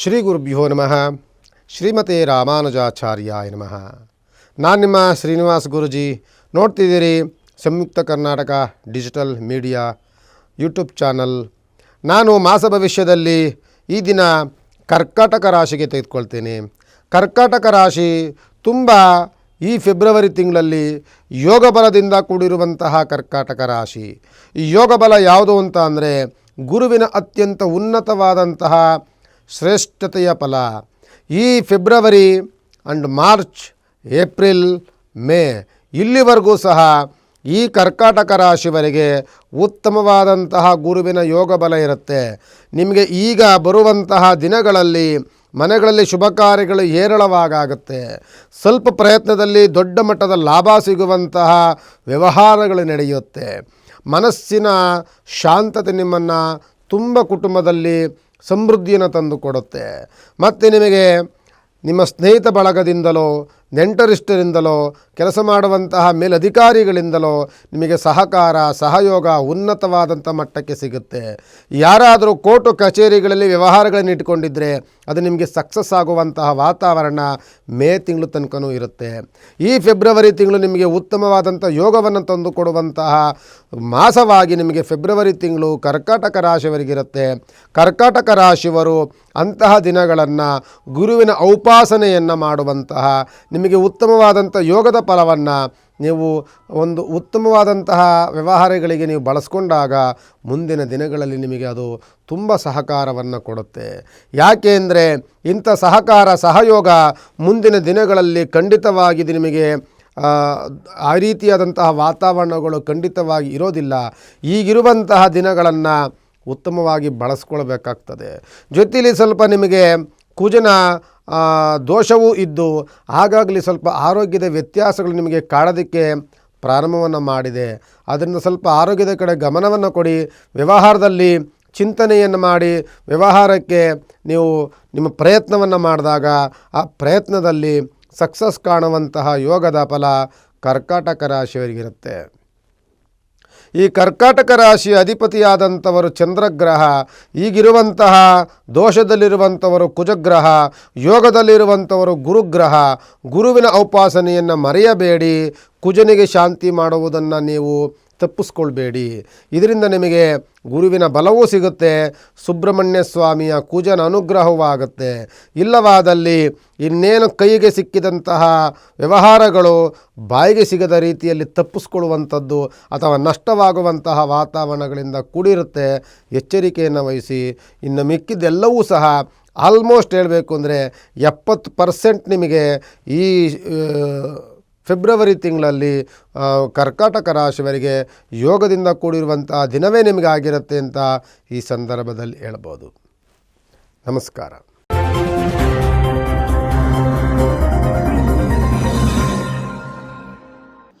ಶ್ರೀ ಗುರುಭ್ಯೋ ನಮಃ ಶ್ರೀಮತೆ ರಾಮಾನುಜಾಚಾರ್ಯಾಯ ನಮಃ ನಾನು ನಿಮ್ಮ Srinivas Guruji ನೋಡ್ತಿದ್ದೀರಿ Samyukta Karnataka digital media YouTube channel. ನಾನು ಮಾಸ ಭವಿಷ್ಯದಲ್ಲಿ ಈ ದಿನ ಕರ್ಕಾಟಕ ರಾಶಿಗೆ ತೆಗೆದುಕೊಳ್ತೇನೆ. ಕರ್ಕಾಟಕ ರಾಶಿ ತುಂಬ ಈ ಫೆಬ್ರವರಿ ತಿಂಗಳಲ್ಲಿ ಯೋಗ ಬಲದಿಂದ ಕೂಡಿರುವಂತಹ ಕರ್ಕಾಟಕ ರಾಶಿ. ಈ ಯೋಗ ಬಲ ಯಾವುದು ಅಂತ ಅಂದರೆ ಗುರುವಿನ ಅತ್ಯಂತ ಉನ್ನತವಾದಂತಹ ಶ್ರೇಷ್ಠತೆಯ ಫಲ. ಈ February and March, April, May ಇಲ್ಲಿವರೆಗೂ ಸಹ ಈ ಕರ್ಕಾಟಕ ರಾಶಿವರಿಗೆ ಉತ್ತಮವಾದಂತಹ ಗುರುವಿನ ಯೋಗ ಬಲ ಇರುತ್ತೆ. ನಿಮಗೆ ಈಗ ಬರುವಂತಹ ದಿನಗಳಲ್ಲಿ ಮನೆಗಳಲ್ಲಿ ಶುಭ ಕಾರ್ಯಗಳು ಹೇರಳವಾಗುತ್ತೆ ಸ್ವಲ್ಪ ಪ್ರಯತ್ನದಲ್ಲಿ ದೊಡ್ಡ ಮಟ್ಟದ ಲಾಭ ಸಿಗುವಂತಹ ವ್ಯವಹಾರಗಳು ನಡೆಯುತ್ತೆ. ಮನಸ್ಸಿನ ಶಾಂತತೆ ನಿಮ್ಮನ್ನು ತುಂಬ ಕುಟುಂಬದಲ್ಲಿ ಸಮೃದ್ಧಿಯನ್ನು ತಂದು ಕೊಡುತ್ತೆ. ಮತ್ತು ನಿಮಗೆ ನಿಮ್ಮ ಸ್ನೇಹಿತ ಬಳಗದಿಂದಲೋ ನೆಂಟರಿಷ್ಟರಿಂದಲೋ ಕೆಲಸ ಮಾಡುವಂತಹ ಮೇಲಧಿಕಾರಿಗಳಿಂದಲೋ ನಿಮಗೆ ಸಹಕಾರ, ಸಹಯೋಗ ಉನ್ನತವಾದಂಥ ಮಟ್ಟಕ್ಕೆ ಸಿಗುತ್ತೆ. ಯಾರಾದರೂ ಕೋರ್ಟು ಕಚೇರಿಗಳಲ್ಲಿ ವ್ಯವಹಾರಗಳನ್ನು ಇಟ್ಕೊಂಡಿದ್ದರೆ ಅದು ನಿಮಗೆ ಸಕ್ಸಸ್ ಆಗುವಂತಹ ವಾತಾವರಣ ಮೇ ತಿಂಗಳು ತನಕನೂ ಇರುತ್ತೆ. ಈ ಫೆಬ್ರವರಿ ತಿಂಗಳು ನಿಮಗೆ ಉತ್ತಮವಾದಂಥ ಯೋಗವನ್ನು ತಂದು ಕೊಡುವಂತಹ ಮಾಸವಾಗಿ ನಿಮಗೆ ಫೆಬ್ರವರಿ ತಿಂಗಳು ಕರ್ಕಾಟಕ ರಾಶಿಯವರಿಗಿರುತ್ತೆ ಕರ್ಕಾಟಕ ರಾಶಿಯವರು ಅಂತಹ ದಿನಗಳನ್ನು ಗುರುವಿನ ಔಪಾಸನೆಯನ್ನು ಮಾಡುವಂತಹ, ನಿಮಗೆ ಉತ್ತಮವಾದಂಥ ಯೋಗದ ಫಲವನ್ನು ನೀವು ಒಂದು ಉತ್ತಮವಾದಂತಹ ವ್ಯವಹಾರಗಳಿಗೆ ನೀವು ಬಳಸ್ಕೊಂಡಾಗ ಮುಂದಿನ ದಿನಗಳಲ್ಲಿ ನಿಮಗೆ ಅದು ತುಂಬ ಸಹಕಾರವನ್ನು ಕೊಡುತ್ತೆ. ಯಾಕೆ ಅಂದರೆ ಇಂಥ ಸಹಕಾರ ಸಹಯೋಗ ಮುಂದಿನ ದಿನಗಳಲ್ಲಿ ಖಂಡಿತವಾಗಿ ನಿಮಗೆ ಆ, ರೀತಿಯಾದಂತಹ ವಾತಾವರಣಗಳು ಖಂಡಿತವಾಗಿ ಇರೋದಿಲ್ಲ. ಈಗಿರುವಂತಹ ದಿನಗಳನ್ನು ಉತ್ತಮವಾಗಿ ಬಳಸ್ಕೊಳ್ಬೇಕಾಗ್ತದೆ. ಜೊತೆಯಲ್ಲಿ ಸ್ವಲ್ಪ ನಿಮಗೆ ಕುಜನ ದೋಷವೂ ಇದ್ದು ಹಾಗಾಗಲಿ ಸ್ವಲ್ಪ ಆರೋಗ್ಯದ ವ್ಯತ್ಯಾಸಗಳು ನಿಮಗೆ ಕಾಡೋದಕ್ಕೆ ಪ್ರಾರಂಭವನ್ನು ಮಾಡಿದೆ. ಅದರಿಂದ ಸ್ವಲ್ಪ ಆರೋಗ್ಯದ ಕಡೆ ಗಮನವನ್ನು ಕೊಡಿ. ವ್ಯವಹಾರದಲ್ಲಿ ಚಿಂತನೆಯನ್ನು ಮಾಡಿ. ವ್ಯವಹಾರಕ್ಕೆ ನೀವು ನಿಮ್ಮ ಪ್ರಯತ್ನವನ್ನು ಮಾಡಿದಾಗ ಆ ಪ್ರಯತ್ನದಲ್ಲಿ ಸಕ್ಸಸ್ ಕಾಣುವಂತಹ ಯೋಗದ ಫಲ ಕರ್ಕಾಟಕ ರಾಶಿಯವರಿಗಿರುತ್ತೆ. ಈ ಕರ್ಕಾಟಕ ರಾಶಿಯ ಅಧಿಪತಿಯಾದಂಥವರು ಚಂದ್ರಗ್ರಹ, ಈಗಿರುವಂತಹ ದೋಷದಲ್ಲಿರುವಂಥವರು ಕುಜಗ್ರಹ, ಯೋಗದಲ್ಲಿರುವಂಥವರು ಗುರುಗ್ರಹ, ಗುರುವಿನ ಔಪಾಸನೆಯನ್ನು ಮರೆಯಬೇಡಿ. ಕುಜನಿಗೆ ಶಾಂತಿ ಮಾಡುವುದನ್ನು ನೀವು ತಪ್ಪಿಸ್ಕೊಳ್ಬೇಡಿ. ಇದರಿಂದ ನಿಮಗೆ ಗುರುವಿನ ಬಲವೂ ಸಿಗುತ್ತೆ, ಸುಬ್ರಹ್ಮಣ್ಯ ಸ್ವಾಮಿಯ ಕುಜನ ಅನುಗ್ರಹವೂ ಆಗುತ್ತೆ. ಇಲ್ಲವಾದಲ್ಲಿ ಇನ್ನೇನು ಕೈಗೆ ಸಿಕ್ಕಿದಂತಹ ವ್ಯವಹಾರಗಳು ಬಾಯಿಗೆ ಸಿಗದ ರೀತಿಯಲ್ಲಿ ತಪ್ಪಿಸ್ಕೊಳ್ಳುವಂಥದ್ದು ಅಥವಾ ನಷ್ಟವಾಗುವಂತಹ ವಾತಾವರಣಗಳಿಂದ ಕೂಡಿರುತ್ತೆ. ಎಚ್ಚರಿಕೆಯನ್ನು ವಹಿಸಿ. ಇನ್ನು ಮಿಕ್ಕಿದ್ದೆಲ್ಲವೂ ಸಹ ಆಲ್ಮೋಸ್ಟ್ ಹೇಳಬೇಕು ಅಂದರೆ ಎಪ್ಪತ್ತು ಪರ್ಸೆಂಟ್ ನಿಮಗೆ ಈ ಫೆಬ್ರವರಿ ತಿಂಗಳಲ್ಲಿ ಕರ್ಕಾಟಕ ರಾಶಿಯವರಿಗೆ ಯೋಗದಿಂದ ಕೂಡಿರುವಂಥ ದಿನವೇ ನಿಮಗೆ ಆಗಿರುತ್ತೆ ಅಂತ ಈ ಸಂದರ್ಭದಲ್ಲಿ ಹೇಳ್ಬೋದು. ನಮಸ್ಕಾರ.